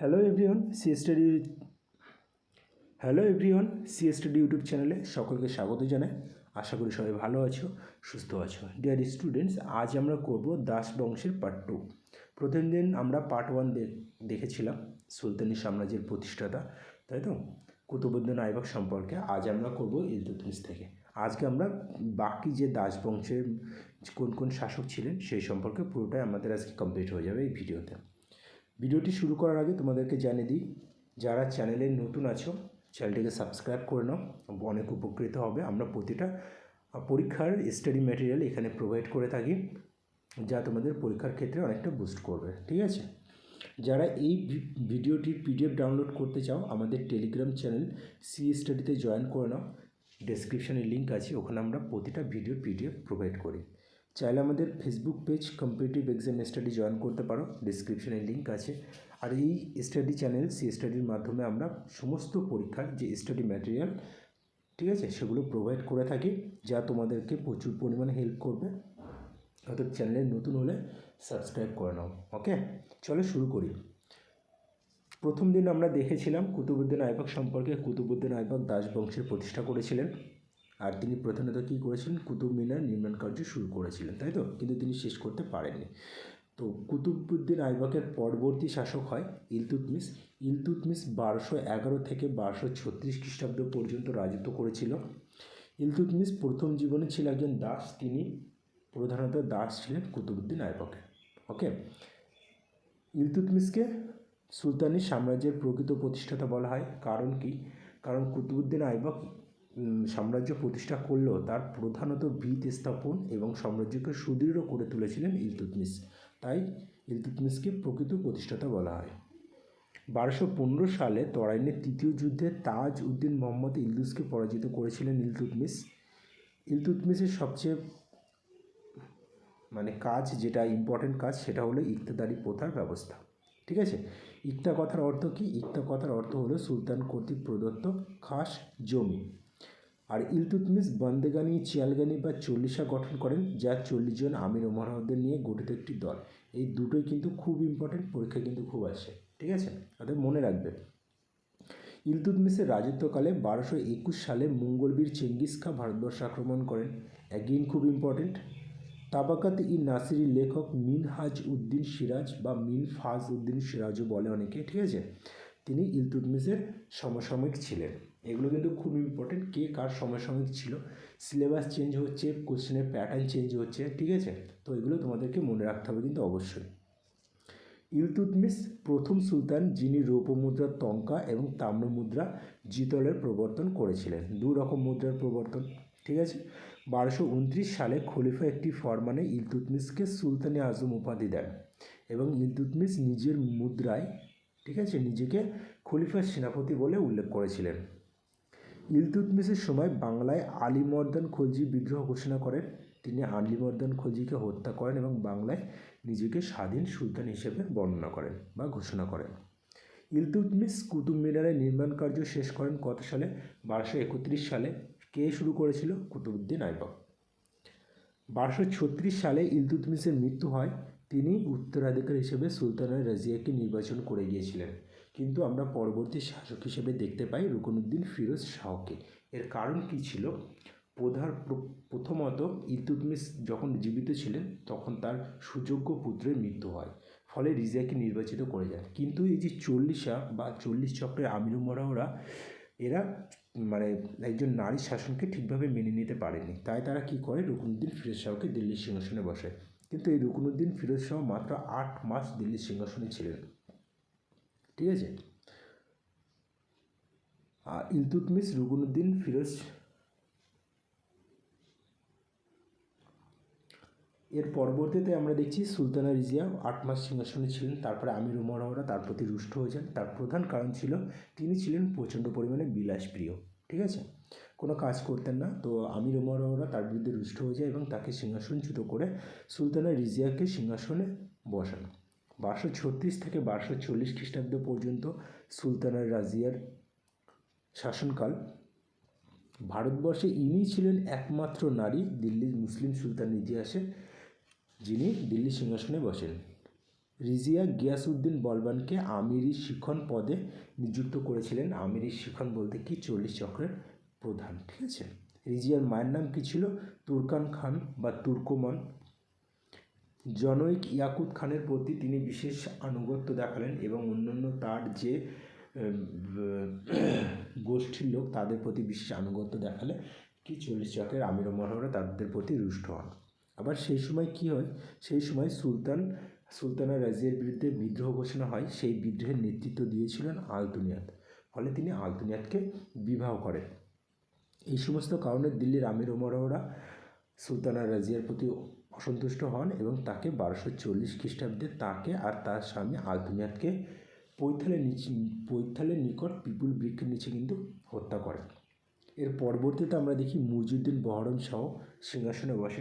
Hello everyone C study hello everyone C study YouTube চ্যানেলে সকলকে স্বাগত জানাই। আশা করি সবাই ভালো আছো, সুস্থ আছো। ডিয়ার স্টুডেন্টস আজ আমরা করব দাস বংশের পার্ট টু প্রথম দিন আমরা পার্ট ওয়ান দেখেছিলাম, সুলতানি সাম্রাজ্যের প্রতিষ্ঠাতা, তাই তো? কুতুবুদ্দিন আইবক সম্পর্কে আজ আমরা করব ইলতুতমিশ থেকে। আজকে আমরা বাকি যে দাস বংশের কোন কোন শাসক ছিলেন সেই সম্পর্কে পুরোটাই আমাদের আজকে কমপ্লিট হয়ে যাবে এই ভিডিওতে ভিডিওটি শুরু করার আগে তোমাদেরকে জানিয়ে দিই, যারা চ্যানেলে নতুন আছো, চ্যানেলটিকে সাবস্ক্রাইব করে নাও। অনেক উপকৃত হবে। আমরা প্রতিটা পরীক্ষার স্টাডি ম্যাটেরিয়াল এখানে প্রোভাইড করে থাকি, যা তোমাদের পরীক্ষার ক্ষেত্রে অনেকটা বুস্ট করবে, ঠিক আছে? যারা এই ভিডিওটির পিডিএফ ডাউনলোড করতে চাও, আমাদের টেলিগ্রাম চ্যানেল সি স্টাডিতে জয়েন করে নাও। ডেসক্রিপশানে লিঙ্ক আছে, ওখানে আমরা প্রতিটা ভিডিও পিডিএফ প্রোভাইড করি। চাইলে আমাদের Facebook page competitive exam study join করতে পারো ডিসক্রিপশনে লিঙ্ক আছে। আর এই স্টাডি চ্যানেল সি স্টাডির মাধ্যমে আমরা সমস্ত পরীক্ষার যে স্টাডি ম্যাটেরিয়াল ঠিক আছে, সেগুলো প্রোভাইড করে থাকি, যা তোমাদেরকে প্রচুর পরিমাণে হেল্প করবে। অর্থাৎ চ্যানেলে নতুন হলে সাবস্ক্রাইব করে নাও ওকে চলো শুরু করি। প্রথম দিন আমরা দেখেছিলাম কুতুবুদ্দিন আইবক সম্পর্কে কুতুবুদ্দিন আইবক দাস বংশের প্রতিষ্ঠা করেছিলেন। আর তিনি প্রধানত কী করেছিলেন? কুতুব মিনার নির্মাণ কার্য শুরু করেছিলেন, তাই তো? কিন্তু তিনি শেষ করতে পারেননি। তো কুতুবুদ্দিন আইবকের পরবর্তী শাসক হয় ইলতুতমিস ইলতুতমিস বারোশো এগারো থেকে বারোশো ছত্রিশ খ্রিস্টাব্দ পর্যন্ত রাজত্ব করেছিল। ইলতুতমিস প্রথম জীবনে ছিল একজন দাস, তিনি প্রধানত দাস ছিলেন কুতুবুদ্দিন আইবকের ওকে? ইলতুতমিসকে সুলতানি সাম্রাজ্যের প্রকৃত প্রতিষ্ঠাতা বলা হয়। কারণ কি? কারণ কুতুবুদ্দিন আইবক সাম্রাজ্য প্রতিষ্ঠা করলেও তার প্রধানত ভিত স্থাপন এবং সাম্রাজ্যকে সুদৃঢ় করে তুলেছিলেন ইলতুতমিস তাই ইলতুতমিসকে প্রকৃত প্রতিষ্ঠাতা বলা হয়। বারোশো পনেরো সালে তরাইনের তৃতীয় যুদ্ধে তাজ উদ্দিন মোহাম্মদ ইলদুসকে পরাজিত করেছিলেন ইলতুতমিস ইলতুতমিসের সবচেয়ে মানে কাজ, যেটা ইম্পর্টেন্ট কাজ, সেটা হলো ইকতেদারি প্রথার ব্যবস্থা। ঠিক আছে? ইকতা কথার অর্থ কি? ইকতা কথার অর্থ হলো সুলতান কর্তৃক প্রদত্ত খাস জমি। আর ইলতুতমিস বন্দেগানি, চিয়ালগানি বা চল্লিশা গঠন করেন, যা চল্লিশ জন আমির ওমরাহদের নিয়ে গঠিত একটি দল। এই দুটোই কিন্তু খুব ইম্পর্টেন্ট পরীক্ষা কিন্তু খুব আসে, ঠিক আছে? তাদের মনে রাখবে ইলতুতমিসের রাজত্বকালে বারোশো একুশ সালে মঙ্গলবীর চেঙ্গিস খা ভারতবর্ষ আক্রমণ করেন। অ্যাগেইন খুব ইম্পর্টেন্ট তাবাকাত ই নাসিরি লেখক মিন হাজ উদ্দিন সিরাজ বা মিন ফাজ উদ্দিন সিরাজও বলে অনেকে, ঠিক আছে? তিনি ইলতুতমিসের সমসাময়িক ছিলেন। এগুলো কিন্তু খুব ইম্পর্টেন্ট কে কার সমসাময়িক ছিল। সিলেবাস চেঞ্জ হচ্ছে কোশ্চেনের প্যাটার্ন চেঞ্জ হচ্ছে, ঠিক আছে? তো এগুলো তোমাদেরকে মনে রাখতে হবে কিন্তু অবশ্যই। ইলতুতমিস প্রথম সুলতান, যিনি রৌপ্যমুদ্রার তঙ্কা এবং তাম্র মুদ্রা জিতলের প্রবর্তন করেছিলেন। দু রকম মুদ্রার প্রবর্তন, ঠিক আছে? বারোশো উনত্রিশ সালে খলিফা একটি ফরমানে ইলতুতমিসকে সুলতানি আজম উপাধি দেন এবং ইলতুতমিস নিজের মুদ্রায় ঠিক আছে? নিজেকে খলিফার সেনাপতি বলে উল্লেখ করেছিলেন। ইলতুতমিসের সময় বাংলায় আলিমর্দান খলজি বিদ্রোহ ঘোষণা করেন। তিনি আলিমর্দান খলজিকে হত্যা করেন এবং বাংলায় নিজেকে স্বাধীন সুলতান হিসেবে বর্ণনা করেন বা ঘোষণা করেন। ইলতুতমিস কুতুব মিনারের নির্মাণ কার্য শেষ করেন কত সালে? বারোশো একত্রিশ সালে। কে শুরু করেছিল? কুতুবুদ্দিন আইবক বারোশো ছত্রিশ সালে ইলতুতমিসের মৃত্যু হয়। তিনি উত্তরাধিকার হিসেবে সুলতানা রাজিয়াকে নির্বাচন করে গিয়েছিলেন। কিন্তু আমরা পরবর্তী শাসক হিসেবে দেখতে পাই রুকনুদ্দিন ফিরোজ শাহকে। এর কারণ কি ছিল? প্রধান প্রথমত ইলতুতমিস যখন জীবিত ছিলেন, তখন তার সুযোগ্য পুত্রের মৃত্যু হয়। ফলে রিজিয়াকে নির্বাচিত করে যায় কিন্তু এই যে চল্লিশা বা চল্লিশ চক্রের আমির উমরাওরা এরা মানে একজন নারী শাসনকে ঠিকভাবে মেনে নিতে পারেনি তাই তারা কি করে? রুকনুদ্দিন ফিরোজ শাহকে দিল্লির সিংহাসনে বসায়। কিন্তু এই রুকনুদ্দিন ফিরোজ শাহ মাত্র আট মাস দিল্লির সিংহাসনে ছিলেন। ঠিক আছে? আর ইলতুতমিস রুকনুদ্দিন ফিরোজ এর পরবর্তীতে আমরা দেখছি সুলতানা রিজিয়া আট মাস সিংহাসনে ছিলেন, তারপরে আমির উমরাওরা তার প্রতি রুষ্ট হয়ে যান তার প্রধান কারণ ছিল তিনি ছিলেন প্রচণ্ড পরিমাণে বিলাসপ্রিয়। ঠিক আছে? কোনো কাজ করতেন না। তো আমির উমরাওরা তার বিরুদ্ধে রুষ্ট হয়ে যায় এবং তাকে সিংহাসনচ্যুত করে সুলতানা রিজিয়াকে সিংহাসনে বসান। বারোশো ছত্রিশ থেকে বারোশো চল্লিশ খ্রিস্টাব্দ পর্যন্ত সুলতানা রাজিয়ার শাসনকাল ভারতবর্ষে ইনি ছিলেন একমাত্র নারী দিল্লির মুসলিম সুলতান ইতিহাসে, যিনি দিল্লি সিংহাসনে বসেন। রিজিয়া গিয়াসউদ্দিন বলবানকে আমিরি শিখন পদে নিযুক্ত করেছিলেন। আমিরি শিখন বলতে কি? চল্লিশ চক্রের প্রধান, ঠিক আছে? রিজিয়ার মায়ের নাম কি ছিল? তুরকান খান বা তুর্কমন। জনৈক ইয়াকুত খানের প্রতি তিনি বিশেষ আনুগত্য দেখালেন এবং অন্যান্য তার যে গোষ্ঠীর লোক, তাদের প্রতি বিশেষ আনুগত্য দেখালে কি? চল্লিশ চক্রের আমির মনোহরা তাদের প্রতি রুষ্ট হন। আবার সেই সময় কি হয়? সেই সময় সুলতান সুলতানা রাজিয়ার বিরুদ্ধে বিদ্রোহ ঘোষণা হয়, সেই বিদ্রোহের নেতৃত্ব দিয়েছিলেন আলতুনিয়াত। ফলে তিনি আলতুনিয়াতকে বিবাহ করেন। এই সমস্ত কারণে দিল্লির আমির ওমরাওরা সুলতানা রাজিয়ার প্রতি অসন্তুষ্ট হন এবং তাকে বারোশো চল্লিশ খ্রিস্টাব্দে তাকে আর তার স্বামী আলতুনিয়াতকে পৈথালের নিচে পৈথালের নিকট পিপুল বৃক্ষের নিচে কিন্তু হত্যা করেন। এর পরবর্তীতে আমরা দেখি মুইজুদ্দিন বহরম শাহ সিংহাসনে বসে।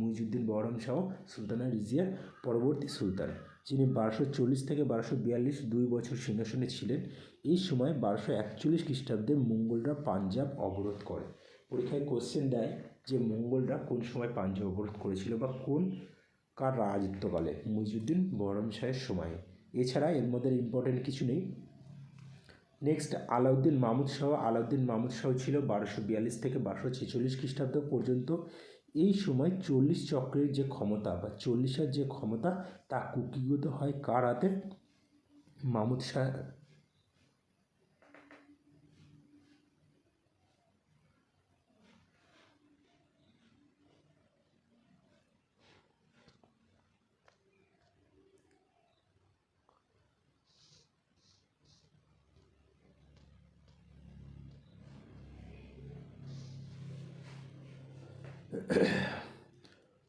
মুইজুদ্দিন বহরম শাহ, সুলতানা রিজিয়ার পরবর্তী সুলতান, যিনি বারোশো চল্লিশ থেকে বারোশো বিয়াল্লিশ দুই বছর সিংহাসনে ছিলেন। এই সময় বারোশো একচল্লিশ খ্রিস্টাব্দে মঙ্গলরা পাঞ্জাব অবরোধ করে। পরীক্ষায় কোশ্চেন দেয় যে মঙ্গলরা কোন সময় পাঞ্জাব অবরোধ করেছিল বা কোন কার রাজত্বকালে মুইজুদ্দিন বহরম শাহের সময়ে। এছাড়া এর মধ্যে ইম্পর্টেন্ট কিছু নেই। নেক্সট আলাউদ্দিন মাহমুদ শাহ আলাউদ্দিন মাহমুদ শাহ ছিল বারোশো বিয়াল্লিশ থেকে বারোশো ছেচল্লিশ খ্রিস্টাব্দ পর্যন্ত। এই সময় চল্লিশ চক্রের যে ক্ষমতা বা চল্লিশের যে ক্ষমতা তা কুকিগত হয় কার হাতে? মাহমুদ শাহ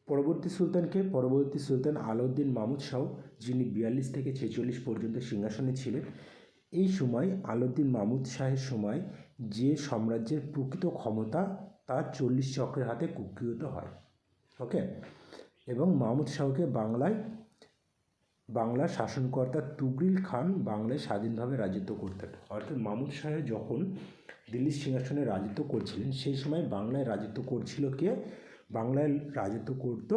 পরবর্তী সুলতানকে পরবর্তী সুলতান আলাউদ্দিন মাহমুদ শাহ, যিনি বিয়াল্লিশ থেকে ছেচল্লিশ পর্যন্ত সিংহাসনে ছিলেন, এই সময় আলাউদ্দিন মাহমুদ শাহের সময় যে সাম্রাজ্যের প্রকৃত ক্ষমতা তা চল্লিশ চক্রের হাতে কুক্ষিগত হয়। ওকে এবং মাহমুদ শাহকে বাংলায়, বাংলার শাসনকর্তা তুগরিল খান বাংলায় স্বাধীনভাবে রাজত্ব করতেন। অর্থাৎ মাহমুদ শাহ যখন দিল্লির সিংহাসনে রাজত্ব করছিলেন, সেই সময় বাংলায় রাজত্ব করছিল কে? বাংলায় রাজত্ব করত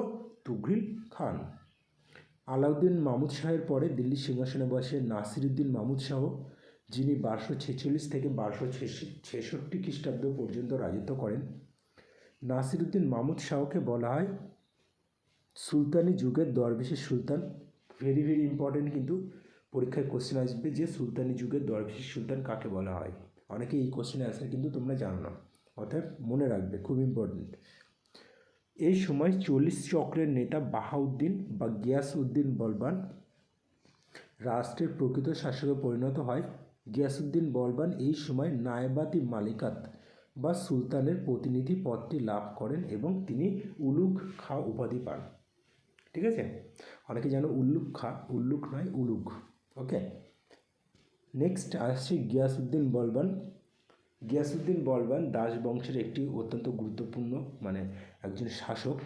তুঘরিল খান। আলাউদ্দিন মাহমুদ শাহের পরে দিল্লির সিংহাসনে বসে নাসিরুদ্দিন মাহমুদ শাহ, যিনি বারোশো ছেচল্লিশ থেকে বারোশো ছেষট্টি খ্রিস্টাব্দ পর্যন্ত রাজত্ব করেন। নাসিরুদ্দিন মাহমুদ শাহকে বলা হয় সুলতানি যুগের দরবেশের সুলতান। ভেরি ভেরি ইম্পর্টেন্ট কিন্তু পরীক্ষায় কোশ্চেন আসবে যে সুলতানি যুগের দরবেশের সুলতান কাকে বলা হয়? অনেকে এই কোশ্চেনের অ্যান্সার কিন্তু তোমরা জানো না। অর্থাৎ মনে রাখবে, খুব ইম্পর্টেন্ট এই সময় চল্লিশ চক্রের নেতা বাহাউদ্দিন বা গিয়াসউদ্দিন বলবান রাষ্ট্রের প্রকৃত শাসকে পরিণত হয়। গিয়াসউদ্দিন বলবান এই সময় নায়বাতি মালিকাত বা সুলতানের প্রতিনিধি পদটি লাভ করেন এবং তিনি উলুক খা উপাধি পান। ঠিক আছে? অনেকে জানো উল্লুক খা উল্লুক নয় উলুক ওকে নেক্সট আসছে গিয়াসউদ্দিন বলবান। গিয়াসুদ্দিন বলবান দাস বংশের একটি অত্যন্ত গুরুত্বপূর্ণ মানে একজন শাসক।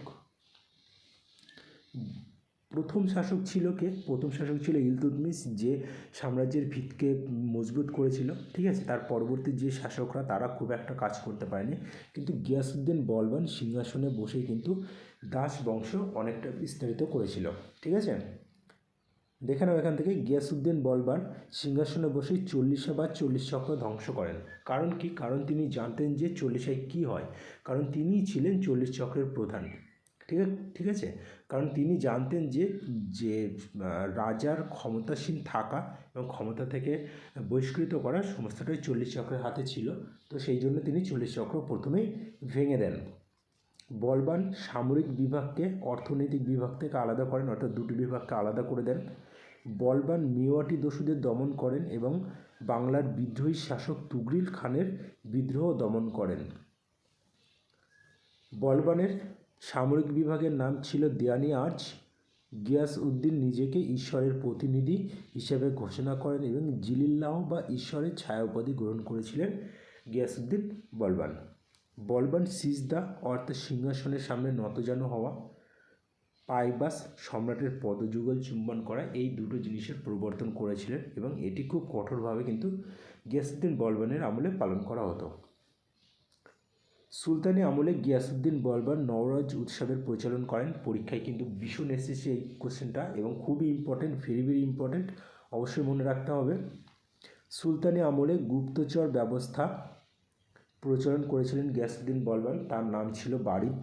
প্রথম শাসক ছিল কে? প্রথম শাসক ছিল ইলতুতমিস যে সাম্রাজ্যের ভিতকে মজবুত করেছিল, ঠিক আছে? তার পরবর্তী যে শাসকরা, তারা খুব একটা কাজ করতে পারেনি। কিন্তু গিয়াসুদ্দিন বলবান সিংহাসনে বসেই কিন্তু দাস বংশ অনেকটা বিস্তারিত করেছিল, ঠিক আছে? দেখে নাও এখান থেকে। গিয়াসুদ্দিন বলবান, সিংহাসনে বসে চল্লিশে বা চল্লিশ চক্র ধ্বংস করেন। কারণ কি? কারণ তিনি জানতেন যে চল্লিশায় কী হয়। কারণ তিনিই ছিলেন চল্লিশ চক্রের প্রধান। ঠিক ঠিক আছে? কারণ তিনি জানতেন যে যে রাজার ক্ষমতাসীন থাকা এবং ক্ষমতা থেকে বহিষ্কৃত করা সমস্তটাই চল্লিশ চক্রের হাতে ছিল। তো সেই জন্য তিনি চল্লিশ চক্র প্রথমেই ভেঙে দেন। বলবান সামরিক বিভাগকে অর্থনৈতিক বিভাগ থেকে আলাদা করেন, অর্থাৎ দুটি বিভাগকে আলাদা করে দেন। বলবান মেওয়াটি দস্যুদের দমন করেন এবং বাংলার বিদ্রোহী শাসক তুগরিল খানের বিদ্রোহ দমন করেন। বলবানের সামরিক বিভাগের নাম ছিল দেয়ানি আর্চ। গিয়াস উদ্দিন নিজেকে ঈশ্বরের প্রতিনিধি হিসেবে ঘোষণা করেন এবং জিলিল্লাহ বা ঈশ্বরের ছায়া উপাধি গ্রহণ করেছিলেন গিয়াসউদ্দিন বলবান। বলবান সিজদা অর্থাৎ সিংহাসনের সামনে নতজানু হওয়া পাইবাস সম্রাটের পদযুগল চুম্বন করা এই দুটো জিনিসের প্রবর্তন করেছিলেন এবং এটি খুব কঠোরভাবে কিন্তু গিয়াসুদ্দিন বলবানের আমলে পালন করা হতো। সুলতানি আমলে গিয়াসুদ্দিন বলবান নওরোজ উৎসবের প্রচলন করেন, পরীক্ষায় কিন্তু ভীষণ এসেছে এই কোশ্চেনটা এবং খুবই ইম্পর্টেন্ট ভেরি ভেরি ইম্পর্টেন্ট অবশ্যই মনে রাখতে হবে। সুলতানি আমলে গুপ্তচর ব্যবস্থা প্রচলন করেছিলেন গিয়াসুদ্দিন বলবান, তার নাম ছিল বারিদ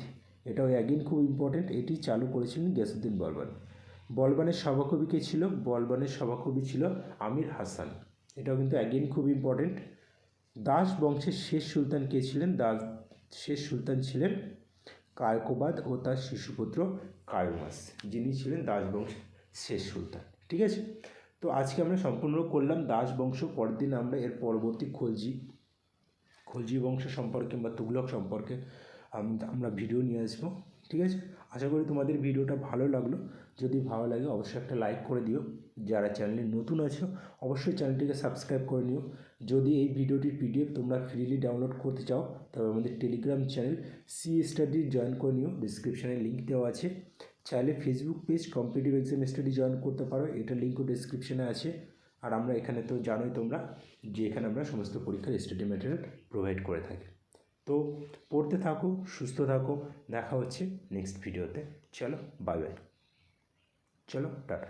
এটাও অ্যাগেন খুব ইম্পর্টেন্ট এটি চালু করেছিলেন গিয়াসুদ্দিন বলবান। বলবানের সভাকবি কে ছিল? বলবানের সভাকবি ছিল আমির হাসান। এটাও কিন্তু অ্যাগেন খুব ইম্পর্টেন্ট দাস বংশের শেষ সুলতান কে ছিলেন? দাস শেষ সুলতান ছিলেন কায়কোবাদ ও তার শিশুপুত্র কায়ুমাস, যিনি ছিলেন দাস বংশের শেষ সুলতান। ঠিক আছে? তো আজকে আমরা সম্পূর্ণ করলাম দাস বংশ পরের দিন আমরা এর পরবর্তী খলজি খলজি বংশ সম্পর্কে বা তুগলক সম্পর্কে আমরা ভিডিও নিয়ে আসব, ঠিক আছে? আশা করি তোমাদের ভিডিওটা ভালো লাগল। যদি ভালো লাগে, অবশ্যই একটা লাইক করে দিও। যারা চ্যানেলে নতুন আছো, অবশ্যই চ্যানেলটিকে সাবস্ক্রাইব করে নিও। যদি এই ভিডিওটির পিডিএফ তোমরা ফ্রিলি ডাউনলোড করতে চাও, তবে আমাদের Telegram channel C study join করে নিও। ডিসক্রিপশানে লিঙ্ক দেওয়া আছে। চাইলে Facebook page competitive exam study join করতে পারো। এটা লিঙ্কও ডিসক্রিপশানে আছে। আর আমরা এখানে তো জানোই তোমরা যে এখানে আমরা সমস্ত পরীক্ষার স্টাডি ম্যাটেরিয়াল প্রোভাইড করে থাকি। তো পড়তে থাকো সুস্থ থাকো। দেখা হচ্ছে নেক্সট ভিডিওতে চলো বাই বাই চলো টাটা।